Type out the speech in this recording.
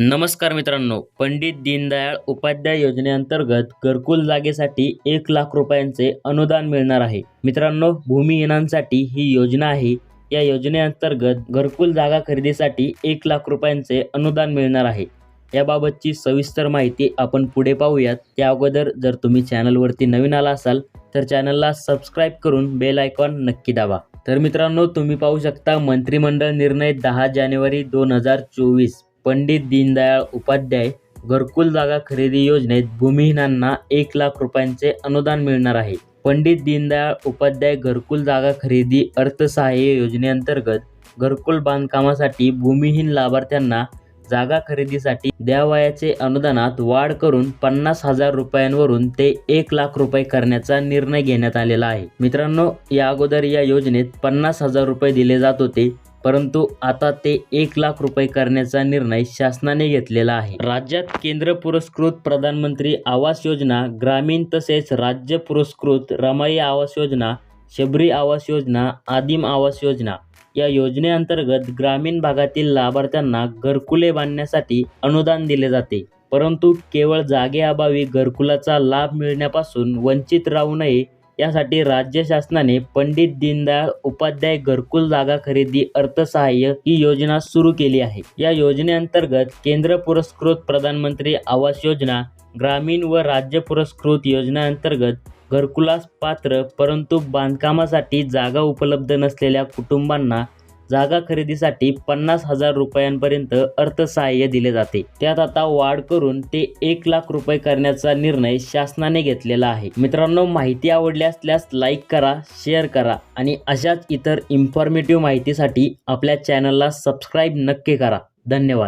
नमस्कार मित्रांनो पंडित दीनदयाळ उपाध्याय योजनेअंतर्गत घरकुल जागेसाठी एक लाख रुपयांचे अनुदान मिळणार आहे. मित्रांनो भूमिहीनांसाठी ही योजना आहे. या योजनेअंतर्गत घरकुल जागा खरेदीसाठी एक लाख रुपयांचे अनुदान मिळणार आहे. याबाबतची सविस्तर माहिती आपण पुढे पाहूयात. त्या अगोदर जर तुम्ही चॅनलवरती नवीन आला असाल तर चॅनलला सबस्क्राईब करून बेल आयकॉन नक्की दाबा. तर मित्रांनो तुम्ही पाहू शकता मंत्रिमंडळ निर्णय दहा जानेवारी दोन हजार चोवीस. पंडित दीनदयाळ उपाध्याय घरकुल जागा खरेदी योजनेत भूमिहीनांना एक लाख रुपयांचे अनुदान मिळणार आहे. पंडित दीनदयाळ उपाध्याय घरकुल जागा खरेदी अर्थसहाय्य योजनेअंतर्गत घरकुल बांधकामासाठी भूमिहीन लाभार्थ्यांना जागा खरेदीसाठी द्यावयाचे अनुदानात वाढ करून पन्नास हजार रुपयांवरून ते एक लाख रुपये करण्याचा निर्णय घेण्यात आलेला आहे. मित्रांनो या अगोदर या योजनेत पन्नास हजार रुपये दिले जात होते. परंतु आता ते एक लाख रुपये करण्याचा निर्णय शासनाने घेतलेला आहे. राज्यात केंद्र पुरस्कृत प्रधानमंत्री आवास योजना ग्रामीण तसेच राज्य पुरस्कृत रमाई आवास योजना शबरी आवास योजना आदिम आवास योजना या योजनेअंतर्गत ग्रामीण भागातील लाभार्थ्यांना घरकुले बांधण्यासाठी अनुदान दिले जाते. परंतु केवळ जागेअभावी घरकुलाचा लाभ मिळण्यापासून वंचित राहू नये यासाठी राज्य शासनाने पंडित दीनदयाळ उपाध्याय घरकुल जागा खरेदी अर्थसहाय्य ही योजना सुरू केली आहे. या योजनेअंतर्गत केंद्र पुरस्कृत प्रधानमंत्री आवास योजना ग्रामीण व राज्य पुरस्कृत योजनेअंतर्गत घरकुलास पात्र परंतु बांधकामासाठी जागा उपलब्ध नसलेल्या कुटुंबांना जागा खरेदीसाठी पन्नास हजार रुपयांपर्यंत अर्थसहाय्य दिले जाते. त्यात आता वाढ करून ते एक लाख रुपये करण्याचा निर्णय शासनाने घेतलेला आहे. मित्रांनो माहिती आवडली असल्यास लाईक करा शेअर करा आणि अशाच इतर इन्फॉर्मेटिव्ह माहितीसाठी आपल्या चॅनलला सबस्क्राईब नक्की करा. धन्यवाद.